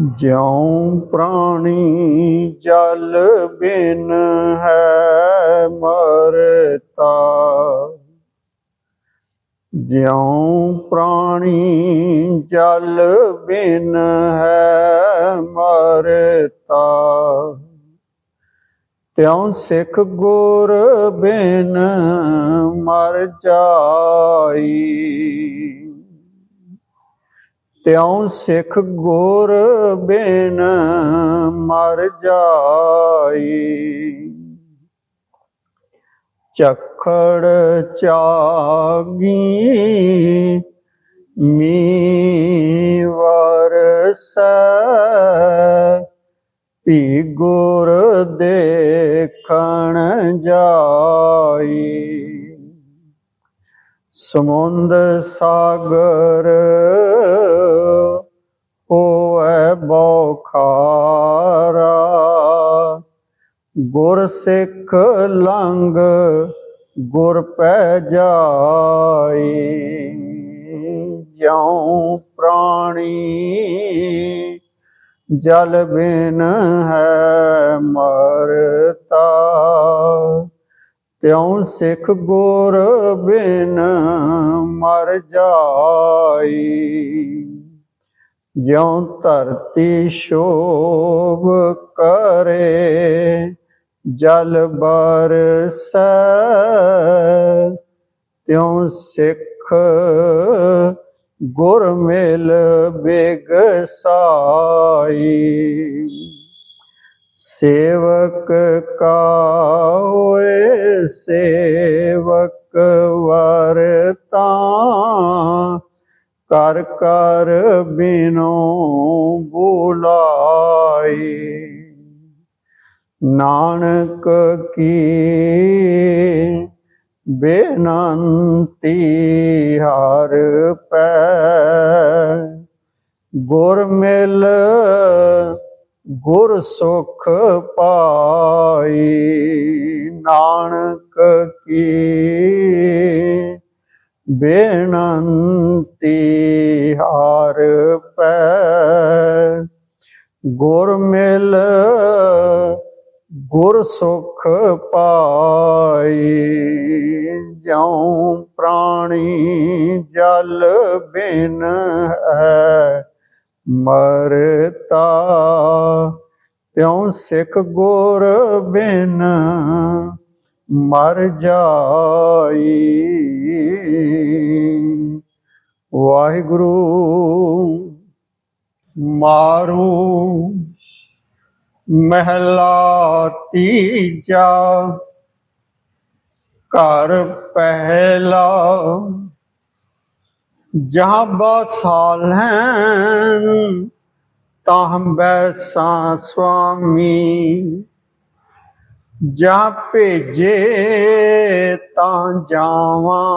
ਜਿਉ ਪ੍ਰਾਣੀ ਜਲ ਬਿਨ ਹੈ ਮਰਤਾ। ਜਿਉ ਪ੍ਰਾਣੀ ਜਲ ਬਿਨ ਹੈ ਮਰਤਾ। ਤਿਉ ਸਿੱਖ ਗੁਰ ਬਿਨ ਮਰ ਜਾਈ। ਤਿਉ ਸਿੱਖ ਗੋਰ ਬੇਨ ਮਰ ਜਾਈ। ਚਖੜ ਚਾਗੀ ਮੀ ਵਰਸੈ ਭੀ ਗੁਰ ਦੇਖਣ ਜਾਈ। ਸਮੁੰਦ ਸਾਗਰ ਹੋਐ ਬੌਖਾਰਾ। ਗੁਰ ਸਿੱਖ ਲੰਗ ਗੁਰ ਪੈ ਜਾਈ ਜਿਉ ਪ੍ਰਾਣੀ ਜਲ ਬਿਨ ਹੈ ਮਰਤਾ। ਤਿਉ ਸਿੱਖ ਗੁਰ ਬਿਨ ਮਰ ਜਾਈ ਜਿਉ ਧਰਤੀ ਸ਼ੋਭ ਕਰੇ, ਜਲ ਬਰਸੈ। ਤਿਉ ਸਿੱਖ ਗੁਰ ਮਿਲ ਬਿਗਸਾਈ। ਸੇਵਕ ਕਾ ਹੋਏ ਸੇਵਕ ਵਰਤਾ। ਕਰ ਕਰ ਬਿਨੋ ਬੁਲਾਈ ਨਾਨਕ ਕੀ ਬੇਨੰਤੀ ਹਰ ਪੈ। ਗੁਰ ਮਿਲ ਗੁਰ ਸੁਖ ਪਾਈ। ਨਾਨਕ ਕੀ ਬੇਨੰਤੀ ਹਾਰ ਪੈ। ਗੁਰ ਮਿਲ, ਗੁਰ ਸੁਖ ਪਾਈ। ਜਿਉ ਪ੍ਰਾਣੀ ਜਲ ਬਿਨ ਹੈ, ਮਰਤਾ। ਤਿਉ ਸਿੱਖ ਗੁਰ ਬਿਨ ਮਰ ਜਾਈ। ਵਾਹਿਗੁਰੂ ਮਾਰੂ ਮਹਿਲਾ ਤੀਜਾ ਘਰ ਪਹਿਲਾ ਜਹਾਂ ਬਸਾਲ ਹੈ ਤਾਂ ਬੈਸਾ ਸੁਆਮੀ ਜਾਂ ਭੇਜੇ ਤਾਂ ਜਾਵਾਂ।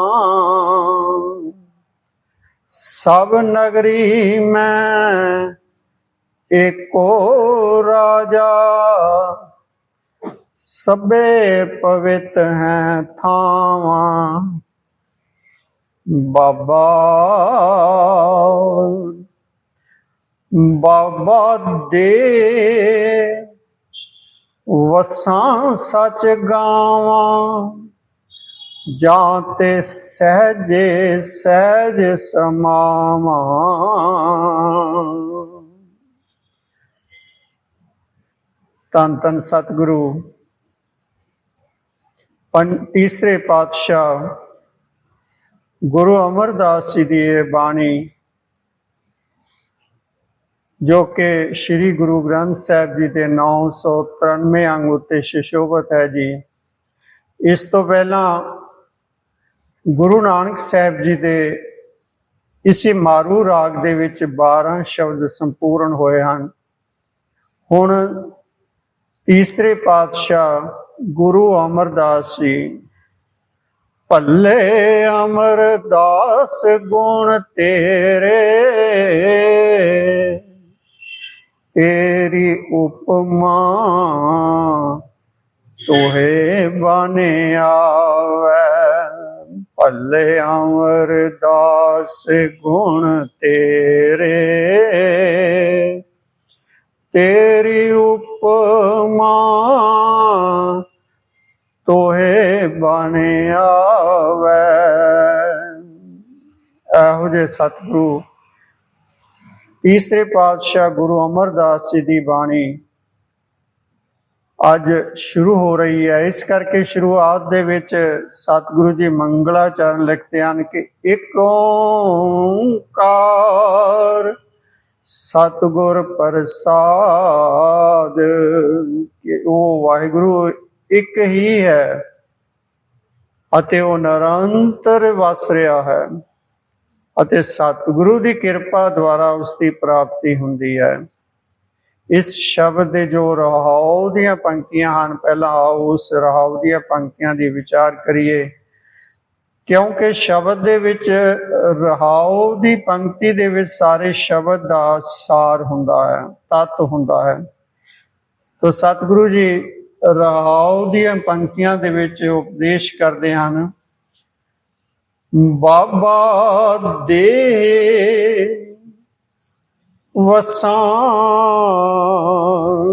ਸਭ ਨਗਰੀ ਮੈਂ ਏਕੋ ਰਾਜਾ। ਸਭੇ ਪਵਿੱਤ ਹੈ ਥਾਵਾਂ। ਬਾਬਾ ਬਾਬਾ ਦੇ ਵਸਾਂ ਸਚ ਗਾਵਾਂ, ਜਾਂ ਤੇ ਸਹਜੇ ਸਹਿਜ ਸਮਾਵਾਂ। ਤਨ ਤਨ ਸਤਿਗੁਰੂ ਪੰਜ ਤੀਸਰੇ ਪਾਤਸ਼ਾਹ ਗੁਰੂ ਅਮਰਦਾਸ ਜੀ ਦੀ ਇਹ ਬਾਣੀ ਜੋ ਕਿ ਸ੍ਰੀ ਗੁਰੂ ਗ੍ਰੰਥ ਸਾਹਿਬ ਜੀ ਦੇ 993 ਅੰਗ ਉੱਤੇ ਸ਼ਿਸ਼ੋਭਤ ਹੈ ਜੀ। ਇਸ ਤੋਂ ਪਹਿਲਾਂ ਗੁਰੂ ਨਾਨਕ ਸਾਹਿਬ ਜੀ ਦੇ ਇਸੇ ਮਾਰੂ ਰਾਗ ਦੇ ਵਿੱਚ 12 ਸ਼ਬਦ ਸੰਪੂਰਨ ਹੋਏ ਹਨ। ਹੁਣ ਤੀਸਰੇ ਪਾਤਸ਼ਾਹ ਗੁਰੂ ਅਮਰਦਾਸ ਜੀ, ਭੱਲੇ ਅਮਰਦਾਸ, ਗੁਣ ਤੇਰੇ। ਤੇਰੀ ਉਪਮਾ ਤੋਹੇ ਬਨ ਆਵੈ। ਭੱਲੇ ਅਮਰਦਾਸ ਗੁਣ ਤੇਰੇ। ਤੇਰੀ ਉਪਮਾ ਤੋਹੇ ਬਣ ਆਵੇ। ਇਹੋ ਜੇ ਸਤਿਗੁਰੂ ਤੀਸਰੇ ਪਾਤਸ਼ਾਹ ਗੁਰੂ ਅਮਰਦਾਸ ਜੀ ਦੀ ਬਾਣੀ ਅੱਜ ਸ਼ੁਰੂ ਹੋ ਰਹੀ ਹੈ। ਇਸ ਕਰਕੇ ਸ਼ੁਰੂਆਤ ਦੇ ਵਿੱਚ ਸਤਿਗੁਰੂ ਜੀ ਮੰਗਲਾਚਰਨ ਲਿਖਦੇ ਹਨ ਕਿ ਇੱਕ ਓੰਕਾਰ ਸਤਿਗੁਰ ਪ੍ਰਸਾਦ ਕਿ ਉਹ ਵਾਹਿਗੁਰੂ ਇੱਕ ਹੀ ਹੈ ਅਤੇ ਉਹ ਨਿਰੰਤਰ ਵਸ ਰਿਹਾ ਹੈ। ਅਤੇ ਸਤਿਗੁਰੂ ਦੀ ਕਿਰਪਾ ਦੁਆਰਾ ਉਸ ਦੀ ਪ੍ਰਾਪਤੀ ਹੁੰਦੀ ਹੈ। ਇਸ ਸ਼ਬਦ ਦੇ ਜੋ ਰਹਾਉ ਦੀਆਂ ਪੰਕਤੀਆਂ ਹਨ, ਪਹਿਲਾਂ ਆਓ ਉਸ ਰਹਾਉ ਦੀਆਂ ਪੰਕਤੀਆਂ ਦੀ ਵਿਚਾਰ ਕਰੀਏ। ਕਿਉਂਕਿ ਸ਼ਬਦ ਦੇ ਵਿੱਚ ਰਹਾਉ ਦੀ ਪੰਕਤੀ ਦੇ ਵਿੱਚ ਸਾਰੇ ਸ਼ਬਦ ਦਾ ਸਾਰ ਹੁੰਦਾ ਹੈ, ਤਤ ਹੁੰਦਾ ਹੈ। ਸੋ ਸਤਿਗੁਰੂ ਜੀ, ਰਹਾਉ ਦੀਆਂ ਪੰਕਤੀਆਂ ਦੇ ਵਿੱਚ ਉਪਦੇਸ਼ ਕਰਦੇ ਹਨ ਬਾਬਾ ਦੇ ਵਸਾਂ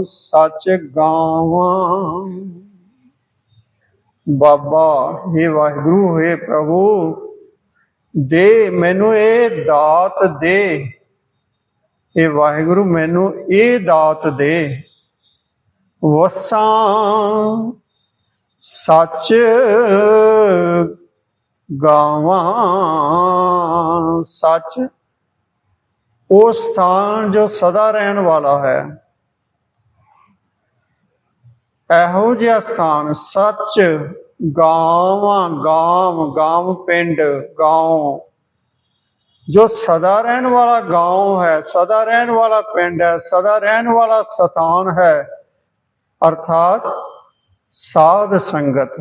ਸੱਚ ਗਾਵਾਂ। ਬਾਬਾ हे ਵਾਹਿਗੁਰੂ हे ਪ੍ਰਭੂ, ਦੇ ਮੈਨੂੰ ਇਹ ਦਾਤ ਦੇ। ਇਹ ਵਾਹਿਗੁਰੂ, ਮੈਨੂੰ ਇਹ ਦਾਤ ਦੇ। ਵਸਾਂ ਸੱਚ ਗਾਵਾਂ ਸੱਚ। ਉਹ ਸਥਾਨ ਜੋ ਸਦਾ ਰਹਿਣ ਵਾਲਾ ਹੈ, ਇਹੋ ਜਿਹਾ ਸਥਾਨ ਸੱਚ। ਗਾਵਾਂ ਗਾਮ ਗਾਮ ਪਿੰਡ, ਗਾਉਂ। ਜੋ ਸਦਾ ਰਹਿਣ ਵਾਲਾ ਗਾਉਂ ਹੈ, ਸਦਾ ਰਹਿਣ ਵਾਲਾ ਪਿੰਡ ਹੈ, ਸਦਾ ਰਹਿਣ ਵਾਲਾ ਸਥਾਨ ਹੈ। ਅਰਥਾਤ ਸਾਧ ਸੰਗਤ।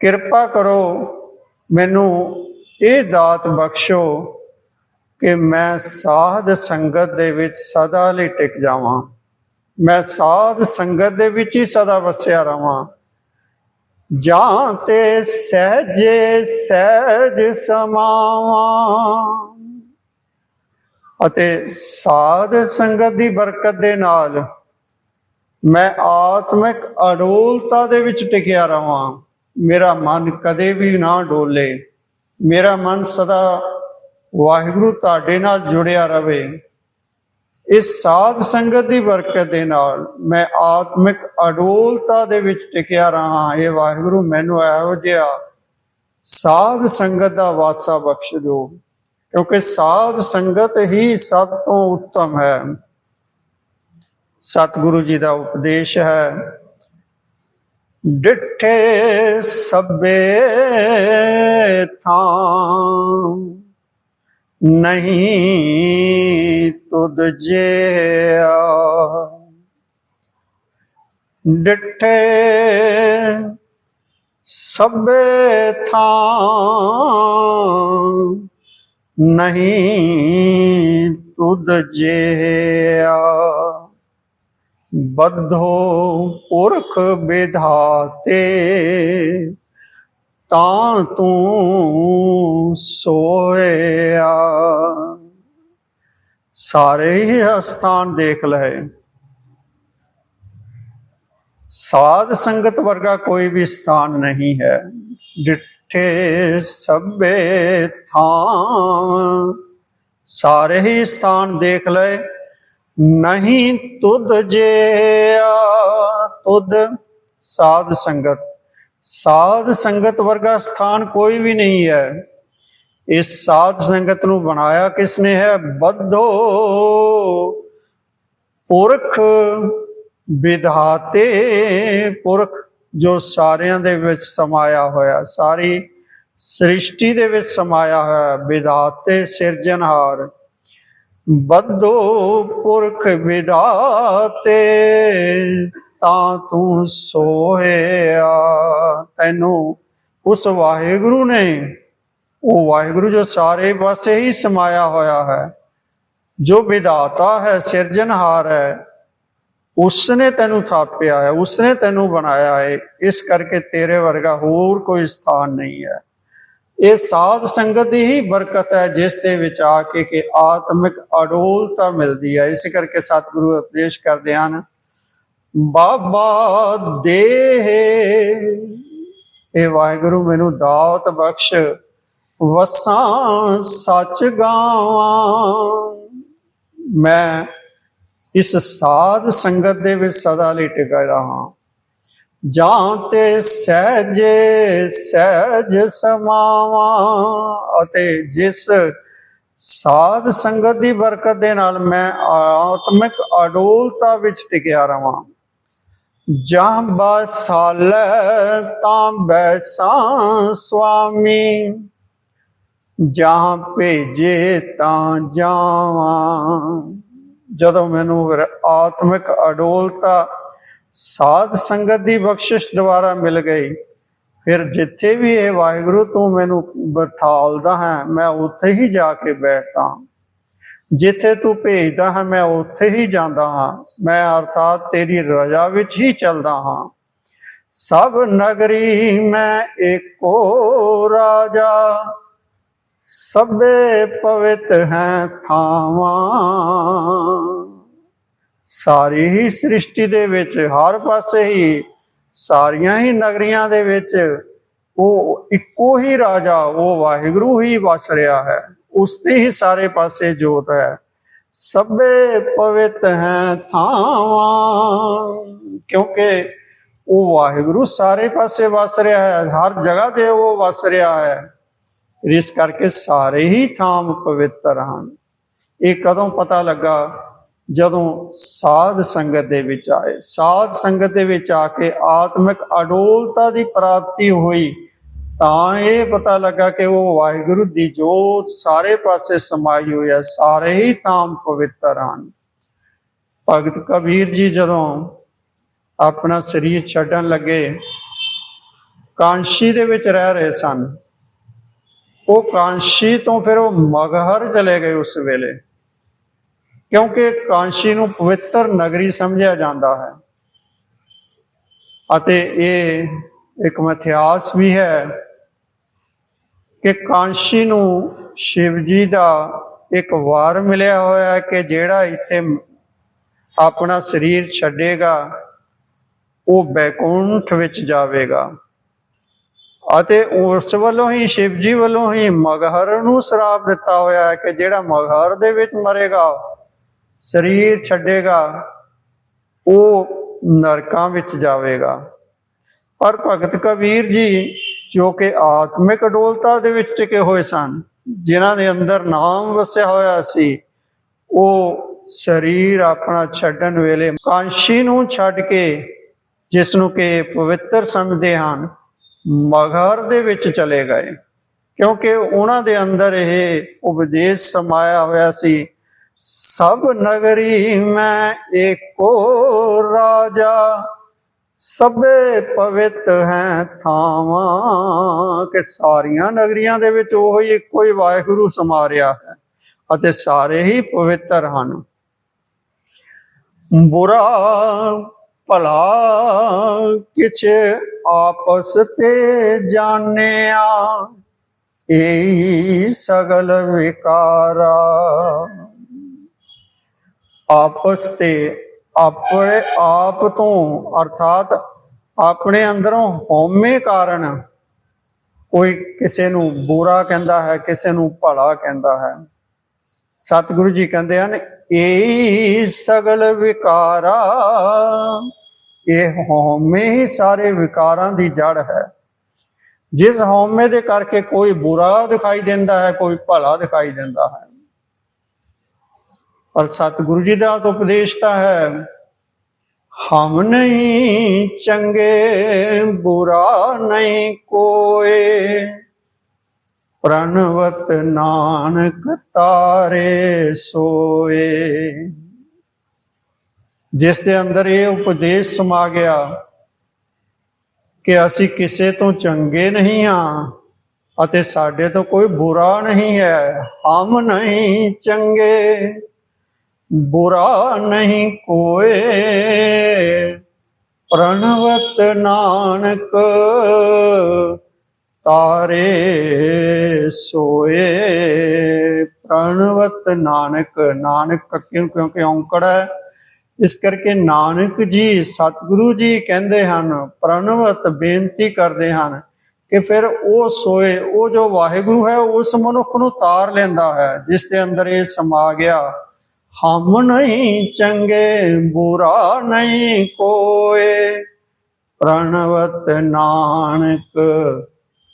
ਕਿਰਪਾ ਕਰੋ ਮੈਨੂੰ ਇਹ ਦਾਤ ਬਖਸ਼ੋ ਕਿ ਮੈਂ ਸਾਧ ਸੰਗਤ ਦੇ ਵਿੱਚ ਸਦਾ ਲਈ ਟਿਕ ਜਾਵਾਂ। ਮੈਂ ਸਾਧ ਸੰਗਤ ਦੇ ਵਿੱਚ ਹੀ ਸਦਾ ਵਸਿਆ ਰਵਾਂ। ਜਾਂ ਤੇ ਸਹਜੇ ਸਹਿਜ ਸਮਾਵਾਂ। ਅਤੇ ਸਾਧ ਸੰਗਤ ਦੀ ਬਰਕਤ ਦੇ ਨਾਲ ਮੈਂ ਆਤਮਿਕ ਅਡੋਲਤਾ ਦੇ ਵਿੱਚ ਟਿਕਿਆ ਰਵਾਂ। ਮੇਰਾ ਮਨ ਕਦੇ ਵੀ ਨਾ ਡੋਲੇ। ਮੇਰਾ ਮਨ ਸਦਾ ਵਾਹਿਗੁਰੂ ਤੁਹਾਡੇ ਨਾਲ ਜੁੜਿਆ ਰਵੇ। ਇਸ ਸਾਧ ਸੰਗਤ ਦੀ ਬਰਕਤ ਦੇ ਨਾਲ ਮੈਂ ਆਤਮਿਕ ਅਡੋਲਤਾ ਦੇ ਵਿੱਚ ਟਿਕਿਆ ਰਹਾ। ਇਹ ਵਾਹਿਗੁਰੂ ਮੈਨੂੰ ਇਹੋ ਜਿਹਾ ਸਾਧ ਸੰਗਤ ਦਾ ਵਾਸਾ ਬਖਸ਼ ਦਿਓ, ਕਿਉਂਕਿ ਸਾਧ ਸੰਗਤ ਹੀ ਸਭ ਤੋਂ ਉੱਤਮ ਹੈ। ਸਤਿਗੁਰੂ ਜੀ ਦਾ ਉਪਦੇਸ਼ ਹੈ। ਡਿਠੇ ਸਭੇ ਥਾਂ। ਨਹੀਂ ਤੁਧ ਜਿਆ। ਡਿਠੇ ਸਭੇ ਥਾਂ। ਨਹੀਂ ਤੁਧ ਜਿਆ। ਬੱਧੋ ਪੁਰਖ ਵਿਧਾਤੇ, ਤਾਂ ਤੂੰ ਸੋਇਆ। ਸਾਰੇ ਹੀ ਅਸਥਾਨ ਦੇਖ ਲਏ ਸਾਧ ਸੰਗਤ ਵਰਗਾ ਕੋਈ ਵੀ ਸਥਾਨ ਨਹੀਂ ਹੈ। ਡਿੱਠੇ ਸਭੇ ਥਾਂ। ਸਾਰੇ ਹੀ ਸਥਾਨ ਦੇਖ ਲਏ ਨਹੀਂ ਤੁਧ ਜਿਆ, ਤੁਧ ਸਾਧ ਸੰਗਤ। ਸਾਧ ਸੰਗਤ ਵਰਗਾ ਸਥਾਨ ਕੋਈ ਵੀ ਨਹੀਂ ਹੈ। ਇਸ ਸਾਧ ਸੰਗਤ ਨੂੰ ਬਣਾਇਆ ਕਿਸ ਨੇ ਹੈ? ਬੱਧੋ ਪੁਰਖ ਵਿਧਾਤੇ ਪੁਰਖ, ਜੋ ਸਾਰਿਆਂ ਦੇ ਵਿੱਚ ਸਮਾਇਆ ਹੋਇਆ, ਸਾਰੀ ਸ੍ਰਿਸ਼ਟੀ ਦੇ ਵਿੱਚ ਸਮਾਇਆ ਹੋਇਆ, ਵਿਧਾਤੇ ਸਿਰਜਣਹਾਰ। ਬੱਧੋ ਪੁਰਖ ਵਿਧਾਤੇ ਤਾਂ ਤੂੰ ਸੋਇਆ ਤੈਨੂੰ ਉਸ ਵਾਹਿਗੁਰੂ ਨੇ, ਉਹ ਵਾਹਿਗੁਰੂ ਜੋ ਸਾਰੇ ਪਾਸੇ ਹੀ ਸਮਾਇਆ ਹੋਇਆ ਹੈ, ਜੋ ਵਿਦਾਤਾ ਹੈ, ਸਿਰਜਣਹਾਰ ਹੈ, ਉਸਨੇ ਤੈਨੂੰ ਥਾਪਿਆ ਹੈ, ਉਸਨੇ ਤੈਨੂੰ ਬਣਾਇਆ ਹੈ। ਇਸ ਕਰਕੇ ਤੇਰੇ ਵਰਗਾ ਹੋਰ ਕੋਈ ਸਥਾਨ ਨਹੀਂ ਹੈ। ਇਹ ਸਾਧ ਸੰਗਤ ਦੀ ਹੀ ਬਰਕਤ ਹੈ, ਜਿਸ ਦੇ ਵਿੱਚ ਆ ਕੇ ਕਿ ਆਤਮਿਕ ਅਡੋਲਤਾ ਮਿਲਦੀ ਹੈ। ਇਸ ਕਰਕੇ ਸਤਿਗੁਰੂ ਉਪਦੇਸ਼ ਕਰਦੇ ਹਨ, ਬਾਬਾ ਦੇਹ। ਇਹ ਵਾਹਿਗੁਰੂ, ਮੈਨੂੰ ਦਾਤ ਬਖਸ਼, ਵਸਾਂ ਸੱਚ ਗਾਵਾਂ। ਮੈਂ ਇਸ ਸਾਧ ਸੰਗਤ ਦੇ ਵਿੱਚ ਸਦਾ ਲਈ ਟਿਕਾ ਰਹਾ ਜਾਂ ਤੇ ਸਹਿਜ ਸਹਿਜ ਸਮਾਵਾਂ ਅਤੇ ਜਿਸ ਸਾਧ ਸੰਗਤ ਦੀ ਬਰਕਤ ਦੇ ਨਾਲ ਮੈਂ ਆਤਮਿਕ ਅਡੋਲਤਾ ਵਿੱਚ ਟਿਕਿਆ ਰਵਾਂ। ਜਾਂ ਬਸਾਲ ਤਾਂ ਬੈਸਾਂ ਸੁਆਮੀ, ਜਾਂ ਭੇਜੇ ਤਾਂ ਜਾਵਾਂ। ਜਦੋਂ ਮੈਨੂੰ ਆਤਮਿਕ ਅਡੋਲਤਾ ਸਾਧ ਸੰਗਤ ਦੀ ਬਖਸ਼ਿਸ਼ ਦੁਆਰਾ ਮਿਲ ਗਈ। ਫਿਰ ਜਿੱਥੇ ਵੀ ਇਹ ਵਾਹਿਗੁਰੂ ਤੂੰ ਮੈਨੂੰ ਬਿਠਾਲਦਾ ਹੈ, ਮੈਂ ਉੱਥੇ ਹੀ ਜਾ ਕੇ ਬੈਠਦਾ ਜਿੱਥੇ ਤੂੰ ਭੇਜਦਾ ਹੈ, ਮੈਂ ਉੱਥੇ ਹੀ ਜਾਂਦਾ ਹਾਂ। ਮੈਂ ਅਰਥਾਤ ਤੇਰੀ ਰਜ਼ਾ ਵਿੱਚ ਹੀ ਚੱਲਦਾ ਹਾਂ। ਸਭ ਨਗਰੀ ਮੈਂ ਏਕੋ ਰਾਜਾ, ਸਭੇ ਪਵਿੱਤ ਹੈ ਥਾਵਾਂ। ਸਾਰੀ ਹੀ ਸ੍ਰਿਸ਼ਟੀ ਦੇ ਵਿੱਚ ਹਰ ਪਾਸੇ ਹੀ, ਸਾਰੀਆਂ ਹੀ ਨਗਰੀਆਂ ਦੇ ਵਿੱਚ ਉਹ ਇੱਕੋ ਹੀ ਰਾਜਾ, ਉਹ ਵਾਹਿਗੁਰੂ ਹੀ ਵਸ ਰਿਹਾ ਹੈ। ਉਸ ਤੇ ਹੀ ਸਾਰੇ ਪਾਸੇ ਜੋਤ ਹੈ। ਸਭੇ ਪਵਿੱਤ ਹੈ ਥਾਵਾਂ। ਕਿਉਂਕਿ ਉਹ ਵਾਹਿਗੁਰੂ ਸਾਰੇ ਪਾਸੇ ਵਸ ਰਿਹਾ ਹੈ, ਹਰ ਜਗ੍ਹਾ ਤੇ ਉਹ ਵਸ ਰਿਹਾ ਹੈ। ਇਸ ਕਰਕੇ ਸਾਰੇ ਹੀ ਥਾਮ ਪਵਿੱਤਰ ਹਨ। ਇਹ ਕਦੋਂ ਪਤਾ ਲੱਗਾ? ਜਦੋਂ ਸਾਧ ਸੰਗਤ ਦੇ ਵਿੱਚ ਆਏ, ਸਾਧ ਸੰਗਤ ਦੇ ਵਿੱਚ ਆ ਕੇ ਆਤਮਿਕ ਅਡੋਲਤਾ ਦੀ ਪ੍ਰਾਪਤੀ ਹੋਈ, ਤਾਂ ਇਹ ਪਤਾ ਲੱਗਾ ਕਿ ਉਹ ਵਾਹਿਗੁਰੂ ਦੀ ਜੋਤ ਸਾਰੇ ਪਾਸੇ ਸਮਾਈ ਹੋਈ ਹੈ ਸਾਰੇ ਹੀ ਥਾਮ ਪਵਿੱਤਰ ਹਨ। ਭਗਤ ਕਬੀਰ ਜੀ ਜਦੋਂ ਆਪਣਾ ਸਰੀਰ ਛੱਡਣ ਲੱਗੇ, ਕਾਂਸ਼ੀ ਦੇ ਵਿੱਚ ਰਹਿ ਰਹੇ ਸਨ। ਉਹ ਕਾਂਸ਼ੀ ਤੋਂ ਫਿਰ ਉਹ ਮਗਹਰ ਚਲੇ ਗਏ ਉਸ ਵੇਲੇ। ਕਿਉਂਕਿ ਕਾਂਸ਼ੀ ਨੂੰ ਪਵਿੱਤਰ ਨਗਰੀ ਸਮਝਿਆ ਜਾਂਦਾ ਹੈ। ਅਤੇ ਇਹ ਇੱਕ ਮਿਥਿਆਸ ਵੀ ਹੈ ਕਿ ਕਾਂਸ਼ੀ ਨੂੰ ਸ਼ਿਵ ਜੀ ਦਾ ਇੱਕ ਵਾਰ ਮਿਲਿਆ ਹੋਇਆ ਹੈ ਕਿ ਜਿਹੜਾ ਇੱਥੇ ਆਪਣਾ ਸਰੀਰ ਛੱਡੇਗਾ, ਉਹ ਬੈਕੁੰਠ ਵਿੱਚ ਜਾਵੇਗਾ। ਅਤੇ ਉਸ ਵੱਲੋਂ ਹੀ ਸ਼ਿਵ ਜੀ ਵੱਲੋਂ ਹੀ ਮਗਹਰ ਨੂੰ ਸ਼ਰਾਪ ਦਿੱਤਾ ਹੋਇਆ ਹੈ ਕਿ ਜਿਹੜਾ ਮਗਹਰ ਦੇ ਵਿੱਚ ਮਰੇਗਾ ਸਰੀਰ ਛੱਡੇਗਾ, ਉਹ ਨਰਕਾਂ ਵਿੱਚ ਜਾਵੇਗਾ। ਪਰ ਭਗਤ ਕਬੀਰ ਜੀ, ਜੋ ਕਿ ਆਤਮਿਕ ਅਡੋਲਤਾ ਦੇ ਵਿੱਚ ਟਿਕੇ ਹੋਏ ਸਨ, ਜਿਨ੍ਹਾਂ ਦੇ ਅੰਦਰ ਨਾਮ ਵਸਿਆ ਹੋਇਆ ਸੀ, ਉਹ ਸਰੀਰ ਆਪਣਾ ਛੱਡਣ ਵੇਲੇ ਕਾਂਸ਼ੀ ਨੂੰ ਛੱਡ ਕੇ, ਜਿਸ ਨੂੰ ਕਿ ਪਵਿੱਤਰ ਸਮਝਦੇ ਹਨ ਮਗਰ ਦੇ ਵਿੱਚ ਚਲੇ ਗਏ। ਕਿਉਂਕਿ ਉਹਨਾਂ ਦੇ ਅੰਦਰ ਇਹ ਉਪਦੇਸ਼ ਸਮਾਇਆ ਹੋਇਆ ਸੀ ਸਭ ਨਗਰੀ ਮੈਂ ਏਕੋ ਰਾਜਾ। ਸਭੇ ਪਵਿੱਤ ਹੈ ਥਾਵਾਂ। ਕਿ ਸਾਰੀਆਂ ਨਗਰੀਆਂ ਦੇ ਵਿੱਚ ਉਹ ਹੀ ਇੱਕੋ ਹੀ ਵਾਹਿਗੁਰੂ ਸਮਾਰਿਆ ਹੈ ਅਤੇ ਸਾਰੇ ਹੀ ਪਵਿੱਤਰ ਹਨ। ਬੁਰਾ ਭਲਾ ਕਿਛ ਆਪਸ ਤੇ ਜਾਣਿਆ। ਏ ਸਗਲ ਵਿਕਾਰਾ। ਆਪਸ ਤੇ ਆਪਣੇ ਆਪ ਤੋਂ, ਅਰਥਾਤ ਆਪਣੇ ਅੰਦਰੋਂ ਹਉਮੈ ਕਾਰਨ ਕੋਈ ਕਿਸੇ ਨੂੰ ਬੁਰਾ ਕਹਿੰਦਾ ਹੈ, ਕਿਸੇ ਨੂੰ ਭਲਾ ਕਹਿੰਦਾ ਹੈ। ਸਤਿਗੁਰੂ ਜੀ ਕਹਿੰਦੇ ਹਨ, ਇਹ ਸਗਲ ਵਿਕਾਰਾ, ਇਹ ਹਉਮੈ ਹੀ ਸਾਰੇ ਵਿਕਾਰਾਂ ਦੀ ਜੜ ਹੈ। ਜਿਸ ਹਉਮੈ ਦੇ ਕਰਕੇ ਕੋਈ ਬੁਰਾ ਦਿਖਾਈ ਦਿੰਦਾ ਹੈ, ਕੋਈ ਭਲਾ ਦਿਖਾਈ ਦਿੰਦਾ ਹੈ। ਪਰ ਸਤਿਗੁਰੂ ਜੀ ਦਾ ਉਪਦੇਸ਼ ਤਾਂ ਹੈ, ਹਮ ਨਹੀਂ ਚੰਗੇ, ਬੁਰਾ ਨਹੀਂ ਕੋਏ। ਪ੍ਰਣਵਤ ਨਾਨਕ ਤਾਰੇ ਸੋਏ। ਜਿਸ ਦੇ ਅੰਦਰ ਇਹ ਉਪਦੇਸ਼ ਸਮਾ ਗਿਆ ਕਿ ਅਸੀਂ ਕਿਸੇ ਤੋਂ ਚੰਗੇ ਨਹੀਂ ਹਾਂ ਅਤੇ ਸਾਡੇ ਤੋਂ ਕੋਈ ਬੁਰਾ ਨਹੀਂ ਹੈ, ਹਮ ਨਹੀਂ ਚੰਗੇ। ਬੁਰਾ ਨਹੀਂ ਕੋਏ। ਪ੍ਰਣਵਤ ਨਾਨਕ, ਤਾਰੇ ਸੋਏ। ਪ੍ਰਣਵਤ ਨਾਨਕ ਨਾਨਕ ਕਿਉਂਕਿ ਔਂਕੜ ਹੈ? ਇਸ ਕਰਕੇ ਨਾਨਕ ਜੀ, ਸਤਿਗੁਰੂ ਜੀ ਕਹਿੰਦੇ ਹਨ, ਪ੍ਰਣਵਤ ਬੇਨਤੀ ਕਰਦੇ ਹਨ ਕਿ ਫਿਰ ਉਹ ਸੋਏ, ਉਹ ਜੋ ਵਾਹਿਗੁਰੂ ਹੈ, ਉਸ ਮਨੁੱਖ ਨੂੰ ਤਾਰ ਲੈਂਦਾ ਹੈ, ਜਿਸ ਦੇ ਅੰਦਰ ਇਹ ਸਮਾ ਗਿਆ। ਹਮ ਨਹੀਂ ਚੰਗੇ, ਬੁਰਾ ਨਹੀਂ ਕੋਏ। ਪ੍ਰਣਵਤ ਨਾਨਕ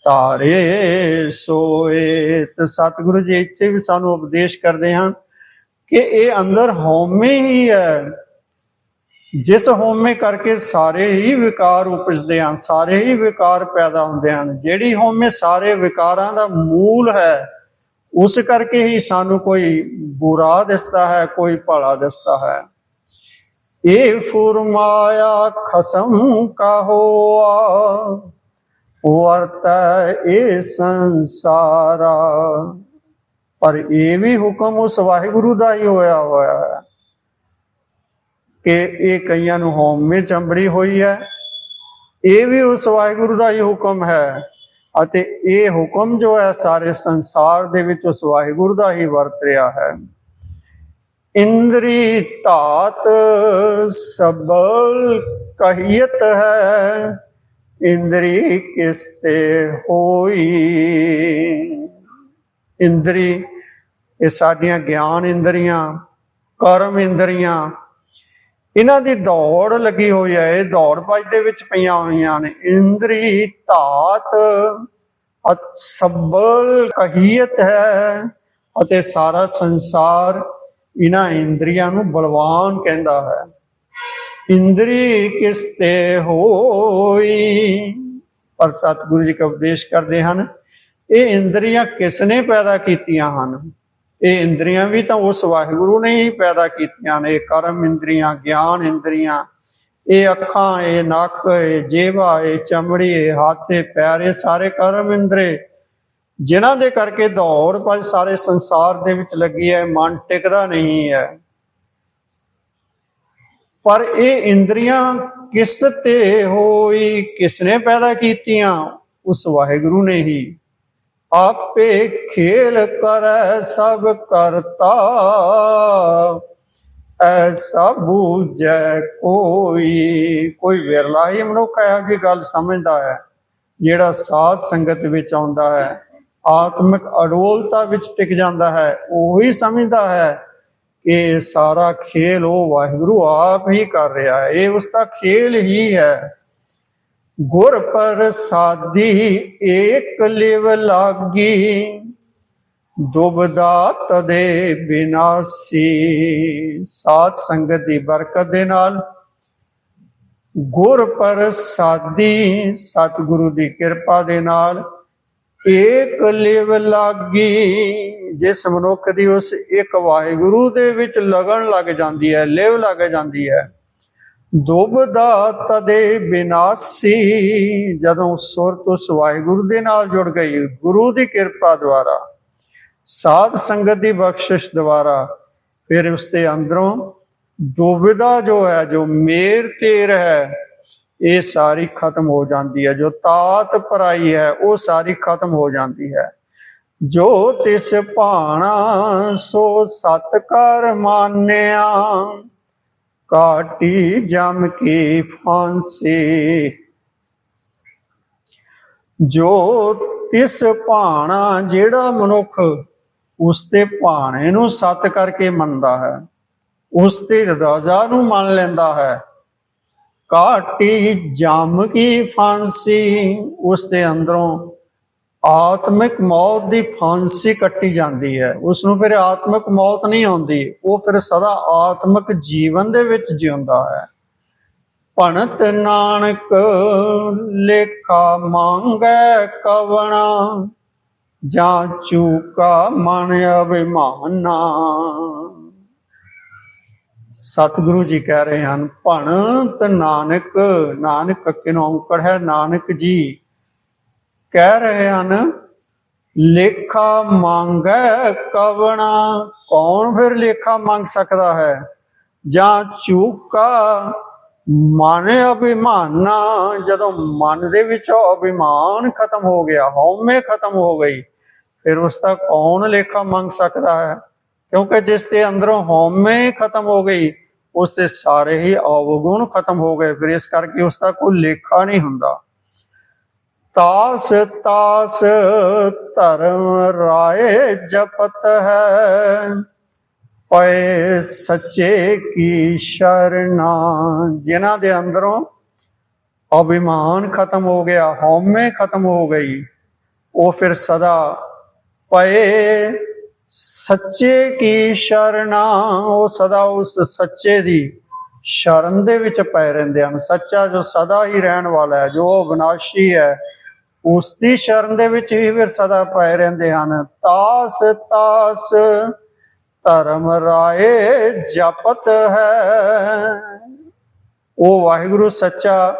ਤਾਰੇ ਸੋਏ। ਤੇ ਸਤਿਗੁਰੂ ਜੀ ਇੱਥੇ ਵੀ ਸਾਨੂੰ ਉਪਦੇਸ਼ ਕਰਦੇ ਹਨ ਕਿ ਇਹ ਅੰਦਰ ਹਉਮੈ ਹੀ ਹੈ। ਜਿਸ ਹਉਮੈ ਕਰਕੇ ਸਾਰੇ ਹੀ ਵਿਕਾਰ ਉਪਜਦੇ ਹਨ, ਸਾਰੇ ਹੀ ਵਿਕਾਰ ਪੈਦਾ ਹੁੰਦੇ ਹਨ। ਜਿਹੜੀ ਹਉਮੈ ਸਾਰੇ ਵਿਕਾਰਾਂ ਦਾ ਮੂਲ ਹੈ ਉਸ ਕਰਕੇ ਹੀ ਸਾਨੂੰ ਕੋਈ ਬੁਰਾ ਦਿਸਦਾ ਹੈ, ਕੋਈ ਭਲਾ ਦਿਸਦਾ ਹੈ। ਇਹ ਫੁਰਮਾਇਆ, ਖਸਮ ਕਾ ਹੋਆ ਵਰਤ ਇਹ ਸੰਸਾਰਾ। ਪਰ ਇਹ ਵੀ ਹੁਕਮ ਉਸ ਵਾਹਿਗੁਰੂ ਦਾ ਹੀ ਹੋਇਆ ਹੋਇਆ ਹੈ ਕਿ ਇਹ ਕਈਆਂ ਨੂੰ ਹਉਮੈ ਚੰਬੜੀ ਹੋਈ ਹੈ। ਇਹ ਵੀ ਉਸ ਵਾਹਿਗੁਰੂ ਦਾ ਹੀ ਹੁਕਮ ਹੈ। ਅਤੇ ਇਹ ਹੁਕਮ ਜੋ ਹੈ ਸਾਰੇ ਸੰਸਾਰ ਦੇ ਵਿੱਚ ਉਸ ਵਾਹਿਗੁਰੂ ਦਾ ਹੀ ਵਰਤ ਰਿਹਾ ਹੈ। ਇੰਦਰੀ ਧਾਤ ਸਬਲ ਕਹੀਤ ਹੈ, ਇੰਦਰੀ ਕਿਸ ਤੇ ਹੋਈ। ਇੰਦਰੀ, ਇਹ ਸਾਡੀਆਂ ਗਿਆਨ ਇੰਦਰੀਆਂ, ਕਰਮ ਇੰਦਰੀਆਂ ਇਹਨਾਂ ਦੀ ਦੌੜ ਲੱਗੀ ਹੋਈ ਹੈ, ਇਹ ਦੌੜ ਭੱਜ ਦੇ ਵਿੱਚ ਪਈਆਂ ਹੋਈਆਂ ਨੇ। ਇੰਦਰੀ ਧਾਤ ਅਤ ਕਹੀਤ ਹੈ ਅਤੇ ਸਾਰਾ ਸੰਸਾਰ ਇਹਨਾਂ ਇੰਦਰੀਆਂ ਨੂੰ ਬਲਵਾਨ ਕਹਿੰਦਾ ਹੈ। ਇੰਦਰੀ ਕਿਸ ਤੇ ਹੋਈ? ਪਰ ਸਤਿਗੁਰੂ ਜੀ ਕਾ ਕਰਦੇ ਹਨ, ਇਹ ਇੰਦਰੀਆਂ ਕਿਸ ਨੇ ਪੈਦਾ ਕੀਤੀਆਂ ਹਨ? ਇਹ ਇੰਦਰੀਆਂ ਵੀ ਤਾਂ ਉਸ ਵਾਹਿਗੁਰੂ ਨੇ ਹੀ ਪੈਦਾ ਕੀਤੀਆਂ ਨੇ ਇਹ ਕਰਮ ਇੰਦਰੀਆਂ, ਗਿਆਨ ਇੰਦਰੀਆਂ। ਇਹ ਅੱਖਾਂ, ਇਹ ਨੱਕ, ਇਹ ਜੇਵਾ, ਇਹ ਚਮੜੀ, ਇਹ ਹੱਥ, ਇਹ ਪੈਰ, ਇਹ ਸਾਰੇ ਕਰਮ ਇੰਦਰੇ। ਜਿਨ੍ਹਾਂ ਦੇ ਕਰਕੇ ਦੌੜ ਭੱਜ ਸਾਰੇ ਸੰਸਾਰ ਦੇ ਵਿੱਚ ਲੱਗੀ ਹੈ, ਮਨ ਟਿਕਦਾ ਨਹੀਂ ਹੈ। ਪਰ ਇਹ ਇੰਦਰੀਆਂ ਕਿਸ ਤੇ ਹੋਈ, ਕਿਸ ਨੇ ਪੈਦਾ ਕੀਤੀਆਂ, ਉਸ ਵਾਹਿਗੁਰੂ ਨੇ ਹੀ। ਆਪੇ ਖੇਲ ਕਰੈ ਸਭ ਕਰਤਾ। ਐਸਾ ਬੂਝੈ ਕੋਈ। ਕੋਈ ਵਿਰਲਾ ਹੀ ਮਨੁੱਖ ਹੈ ਕਿ ਗੱਲ ਸਮਝਦਾ ਹੈ, ਜਿਹੜਾ ਸਾਧ ਸੰਗਤ ਵਿੱਚ ਆਉਂਦਾ ਹੈ, ਆਤਮਿਕ ਅਡੋਲਤਾ ਵਿੱਚ ਟਿਕ ਜਾਂਦਾ ਹੈ, ਉਹੀ ਸਮਝਦਾ ਹੈ ਕਿ ਸਾਰਾ ਖੇਲ ਉਹ ਵਾਹਿਗੁਰੂ ਆਪ ਹੀ ਕਰ ਰਿਹਾ ਹੈ। ਇਹ ਉਸ ਦਾ ਖੇਲ ਹੀ ਹੈ। ਗੁਰ ਪ੍ਰਸਾਦੀ ਏਕ ਲਿਵ ਲਾਗੀ, ਦੁਬਦਾ ਤਦੇ ਬਿਨਾਸੀ। ਸਾਧ ਸੰਗਤ ਦੀ ਬਰਕਤ ਦੇ ਨਾਲ ਗੁਰ ਪ੍ਰਸਾਦੀ ਸਤਿਗੁਰੂ ਦੀ ਕਿਰਪਾ ਦੇ ਨਾਲ ਏਕ ਲਿਵ ਲਾਗੀ, ਜਿਸ ਮਨੁੱਖ ਦੀ ਉਸ ਇੱਕ ਵਾਹਿਗੁਰੂ ਦੇ ਵਿੱਚ ਲਗਨ ਲੱਗ ਜਾਂਦੀ ਹੈ, ਲਿਵ ਲੱਗ ਜਾਂਦੀ ਹੈ। ਦੁਬਦਾ ਤਦੇ ਬਿਨਾਸੀ, ਜਦੋਂ ਸੁਰਤ ਉਸ ਵਾਹਿਗੁਰੂ ਦੇ ਨਾਲ ਜੁੜ ਗਈ, ਗੁਰੂ ਦੀ ਕਿਰਪਾ ਦੁਆਰਾ, ਸਾਧ ਸੰਗਤ ਦੀ ਬਖਸ਼ਿਸ਼ ਦੁਆਰਾ, ਫਿਰ ਉਸ ਦੇ ਅੰਦਰੋਂ ਦੁਬਿਧਾ ਜੋ ਹੈ, ਜੋ ਮੇਰ ਤੇਰ ਹੈ, ਇਹ ਸਾਰੀ ਖਤਮ ਹੋ ਜਾਂਦੀ ਹੈ। ਜੋ ਤਾਤ ਪਰਾਈ ਹੈ, ਉਹ ਸਾਰੀ ਖਤਮ ਹੋ ਜਾਂਦੀ ਹੈ। ਜੋ ਤਿਸ ਭਾਣਾ, ਸੋ ਸਤ ਕਰ ਮਾਨਿਆ। ਕਾਟੀ ਜਮ ਕੀ ਫਾਂਸੀ। ਜੋ ਤਿਸ ਭਾਣਾ ਜਿਹੜਾ ਮਨੁੱਖ ਉਸ ਤੇ ਭਾਣੇ ਨੂੰ ਸਤ ਕਰਕੇ ਮੰਨਦਾ ਹੈ, ਉਸ ਤੇ ਰਜ਼ਾ ਨੂੰ ਮੰਨ ਲੈਂਦਾ ਹੈ। ਕਾਟੀ ਜਮ ਕੀ ਫਾਂਸੀ, ਉਸ ਦੇ ਅੰਦਰੋਂ ਆਤਮਿਕ ਮੌਤ ਦੀ ਫਾਂਸੀ ਕੱਟੀ ਜਾਂਦੀ ਹੈ। ਉਸ ਨੂੰ ਫਿਰ ਆਤਮਿਕ ਮੌਤ ਨਹੀਂ ਆਉਂਦੀ, ਉਹ ਫਿਰ ਸਦਾ ਆਤਮਿਕ ਜੀਵਨ ਦੇ ਵਿੱਚ ਜਿਉਂਦਾ ਹੈ। ਭਣਤ ਨਾਨਕ, ਲੇਖਾ ਮੰਗੈ ਕਵਣਾ, ਜਾਂ ਚੂਕਾ ਮਨ ਅਭਿਮਾਨਾ। ਸਤਿਗੁਰੂ ਜੀ ਕਹਿ ਰਹੇ ਹਨ, ਭਣਤ ਨਾਨਕ ਨਾਨਕ ਕਿਨੋਂ ਔਂਕੜ ਹੈ? ਨਾਨਕ ਜੀ ਕਹਿ ਰਹੇ ਹਨ, ਲੇਖਾ ਮੰਗੈ ਕਵਣਾ। ਕੌਣ ਫਿਰ ਲੇਖਾ ਮੰਗ ਸਕਦਾ ਹੈ? ਜਾਂ ਚੂਕਾ ਮਨ ਅਭਿਮਾਨਾ? ਜਦੋਂ ਮਨ ਦੇ ਵਿੱਚੋਂ ਅਭਿਮਾਨ ਖਤਮ ਹੋ ਗਿਆ, ਹਉਮੈ ਖਤਮ ਹੋ ਗਈ, ਫਿਰ ਉਸ ਦਾ ਕੌਣ ਲੇਖਾ ਮੰਗ ਸਕਦਾ ਹੈ? ਕਿਉਂਕਿ ਜਿਸ ਦੇ ਅੰਦਰੋਂ ਹਉਮੈ ਖਤਮ ਹੋ ਗਈ, ਉਸ ਦੇ ਸਾਰੇ ਹੀ ਅਵਗੁਣ ਖਤਮ ਹੋ ਗਏ, ਫਿਰ ਇਸ ਕਰਕੇ ਉਸ ਦਾ ਕੋਈ ਲੇਖਾ ਨਹੀਂ ਹੁੰਦਾ। ਤਾਸ ਤਾਸ ਧਰਮ ਰਾਏ ਜਪਤ ਹੈ। ਪਏ ਸੱਚੇ ਕੀ ਸ਼ਰਨਾ। ਜਿਨ੍ਹਾਂ ਦੇ ਅੰਦਰੋਂ ਅਭਿਮਾਨ ਖਤਮ ਹੋ ਗਿਆ, ਹਉਮੈ ਖਤਮ ਹੋ ਗਈ, ਉਹ ਫਿਰ ਸਦਾ ਪਏ ਸੱਚੇ ਕੀ ਸ਼ਰਨਾ। ਉਹ ਸਦਾ ਉਸ ਸੱਚੇ ਦੀ ਸ਼ਰਨ ਦੇ ਵਿੱਚ ਪੈ ਰਹਿੰਦੇ ਹਨ। ਸੱਚਾ ਜੋ ਸਦਾ ਹੀ ਰਹਿਣ ਵਾਲਾ ਹੈ, ਜੋ ਅਵਿਨਾਸ਼ੀ ਹੈ ਉਸ ਦੀ ਸ਼ਰਨ ਦੇ ਵਿੱਚ ਹੀ ਫਿਰ ਸਦਾ ਪਏ ਰਹਿੰਦੇ ਹਨ। ਤਾਸ ਤਾਸ, ਧਰਮ ਰਾਏ ਜਪਤ ਹੈ। ਉਹ ਵਾਹਿਗੁਰੂ ਸੱਚਾ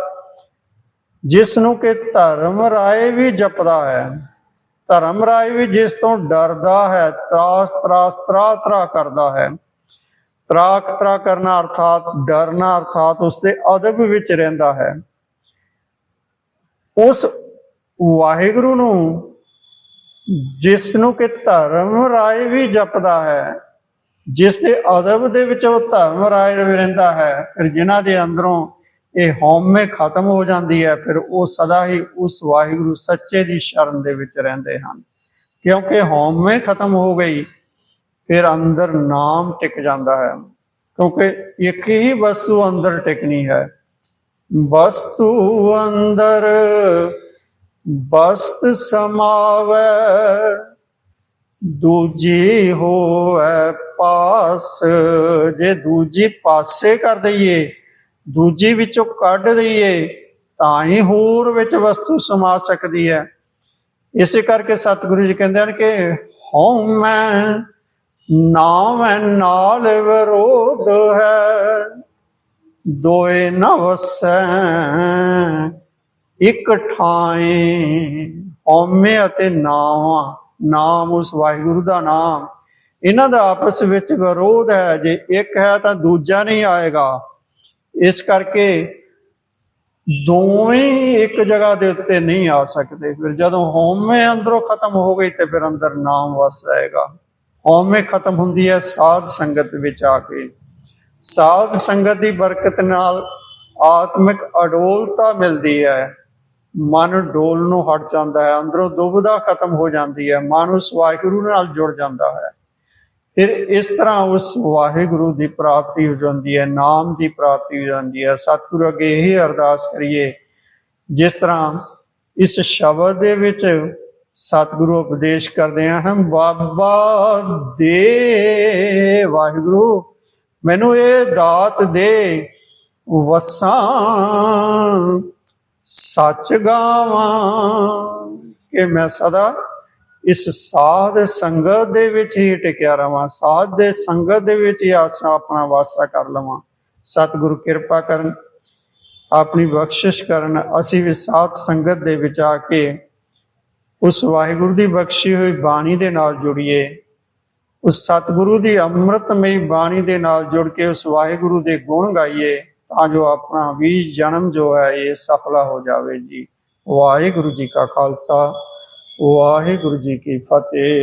ਜਿਸ ਨੂੰ ਕਿ ਧਰਮ ਰਾਏ ਵੀ ਜਪਦਾ ਹੈ। ਧਰਮ ਰਾਏ ਵੀ ਜਿਸ ਤੋਂ ਡਰਦਾ ਹੈ, ਤਰਾਸ ਤਰਾਸ, ਤਰਾ ਤਰਾ ਕਰਦਾ ਹੈ। ਤਰਾਕ, ਤਰਾ ਕਰਨਾ ਅਰਥਾਤ ਡਰਨਾ ਅਰਥਾਤ ਉਸ ਦੇ ਅਦਬ ਵਿੱਚ ਰਹਿੰਦਾ ਹੈ। ਉਸ ਵਾਹਿਗੁਰੂ ਨੂੰ ਜਿਸ ਨੂੰ ਕਿ ਧਰਮ ਰਾਏ ਵੀ ਜਪਦਾ ਹੈ ਜਿਸ ਦੇ ਅਦਬ ਦੇ ਵਿੱਚ ਉਹ ਧਰਮ ਰਾਏ ਰਹਿੰਦਾ ਹੈ, ਫਿਰ ਜਿਨ੍ਹਾਂ ਦੇ ਅੰਦਰੋਂ ਇਹ ਹਉਮੈ ਖਤਮ ਹੋ ਜਾਂਦੀ ਹੈ, ਫਿਰ ਉਹ ਸਦਾ ਹੀ ਉਸ ਵਾਹਿਗੁਰੂ ਸੱਚੇ ਦੀ ਸ਼ਰਨ ਦੇ ਵਿੱਚ ਰਹਿੰਦੇ ਹਨ। ਕਿਉਂਕਿ ਹਉਮੈ ਖਤਮ ਹੋ ਗਈ, ਫਿਰ ਅੰਦਰ ਨਾਮ ਟਿਕ ਜਾਂਦਾ ਹੈ। ਕਿਉਂਕਿ ਇੱਕ ਹੀ ਵਸਤੂ ਅੰਦਰ ਟਿਕਣੀ ਹੈ, ਵਸਤੂ ਅੰਦਰ ਬਸਤ ਸਮਾਵੈ, ਦੂਜੀ ਹੋਵੇ ਪਾਸ। ਜੇ ਦੂਜੀ ਪਾਸੇ ਕਰ ਦਈਏ, ਦੂਜੀ ਵਿੱਚੋਂ ਕੱਢ ਦਈਏ, ਤਾਂ ਹੀ ਹੋਰ ਵਿੱਚ ਵਸਤੂ ਸਮਾ ਸਕਦੀ ਹੈ। ਇਸੇ ਕਰਕੇ ਸਤਿਗੁਰੂ ਜੀ ਕਹਿੰਦੇ ਹਨ ਕਿ ਹਉ ਮੈਂ, ਨਾਮ ਨਾਲ ਵਿਰੋਧ ਹੈ, ਦੋਏ ਨ ਵਸੈ ਇੱਕ ਠਾਏ ਹਉਮੈ ਅਤੇ ਨਾਮ ਨਾਮ ਉਸ ਵਾਹਿਗੁਰੂ ਦਾ ਨਾਮ। ਇਹਨਾਂ ਦਾ ਆਪਸ ਵਿੱਚ ਵਿਰੋਧ ਹੈ, ਜੇ ਇੱਕ ਹੈ ਤਾਂ ਦੂਜਾ ਨਹੀਂ ਆਏਗਾ। ਇਸ ਕਰਕੇ ਦੋਵੇਂ ਇੱਕ ਜਗ੍ਹਾ ਦੇ ਉੱਤੇ ਨਹੀਂ ਆ ਸਕਦੇ। ਫਿਰ ਜਦੋਂ ਹਉਮੈ ਅੰਦਰੋਂ ਖਤਮ ਹੋ ਗਈ ਤੇ ਫਿਰ ਅੰਦਰ ਨਾਮ ਵਸ ਜਾਏਗਾ। ਹਉਮੈ ਖਤਮ ਹੁੰਦੀ ਹੈ ਸਾਧ ਸੰਗਤ ਵਿੱਚ ਆ ਕੇ। ਸਾਧ ਸੰਗਤ ਦੀ ਬਰਕਤ ਨਾਲ ਆਤਮਿਕ ਅਡੋਲਤਾ ਮਿਲਦੀ ਹੈ। ਮਨ ਡੋਲ ਨੂੰ ਹਟ ਜਾਂਦਾ ਹੈ, ਅੰਦਰੋਂ ਦੁਬਦਾ ਖਤਮ ਹੋ ਜਾਂਦੀ ਹੈ, ਮਨ ਉਸ ਵਾਹਿਗੁਰੂ ਨਾਲ ਜੁੜ ਜਾਂਦਾ ਹੈ। ਫਿਰ ਇਸ ਤਰ੍ਹਾਂ ਉਸ ਵਾਹਿਗੁਰੂ ਦੀ ਪ੍ਰਾਪਤੀ ਹੋ ਜਾਂਦੀ ਹੈ, ਨਾਮ ਦੀ ਪ੍ਰਾਪਤੀ ਹੋ ਜਾਂਦੀ ਹੈ। ਸਤਿਗੁਰੂ ਅੱਗੇ ਇਹ ਅਰਦਾਸ ਕਰੀਏ, ਜਿਸ ਤਰ੍ਹਾਂ ਇਸ ਸ਼ਬਦ ਦੇ ਵਿੱਚ ਸਤਿਗੁਰੂ ਉਪਦੇਸ਼ ਕਰਦੇ ਆ ਹਮ ਬਾਬਾ ਦੇ ਵਾਹਿਗੁਰੂ, ਮੈਨੂੰ ਇਹ ਦਾਤ ਦੇ ਵਸਾਂ ਸੱਚ ਗਾਵਾਂ ਕਿ ਮੈਂ ਸਦਾ ਇਸ ਸਾਧ ਸੰਗਤ ਦੇ ਵਿੱਚ ਹੀ ਟਿਕਿਆ ਰਵਾਂ, ਸਾਧ ਦੇ ਸੰਗਤ ਦੇ ਵਿੱਚ ਹੀ ਆਸਾ ਆਪਣਾ ਵਾਸਾ ਕਰ ਲਵਾਂ। ਸਤਿਗੁਰੂ ਕਿਰਪਾ ਕਰਨ, ਆਪਣੀ ਬਖਸ਼ਿਸ਼ ਕਰਨ, ਅਸੀਂ ਵੀ ਸਾਧ ਸੰਗਤ ਦੇ ਵਿੱਚ ਆ ਕੇ ਉਸ ਵਾਹਿਗੁਰੂ ਦੀ ਬਖਸ਼ੀ ਹੋਈ ਬਾਣੀ ਦੇ ਨਾਲ ਜੁੜੀਏ। ਉਸ ਸਤਿਗੁਰੂ ਦੀ ਅੰਮ੍ਰਿਤਮਈ ਬਾਣੀ ਦੇ ਨਾਲ ਜੁੜ ਕੇ ਉਸ ਵਾਹਿਗੁਰੂ ਦੇ ਗੁਣ ਗਾਈਏ। ਤਾਂ ਜੋ ਆਪਣਾ ਵੀ ਜਨਮ ਜੋ ਹੈ ਇਹ ਸਫਲਾ ਹੋ ਜਾਵੇ ਜੀ। ਵਾਹਿਗੁਰੂ ਜੀ ਕਾ ਖਾਲਸਾ, ਵਾਹਿਗੁਰੂ ਜੀ ਕੀ ਫਤਿਹ।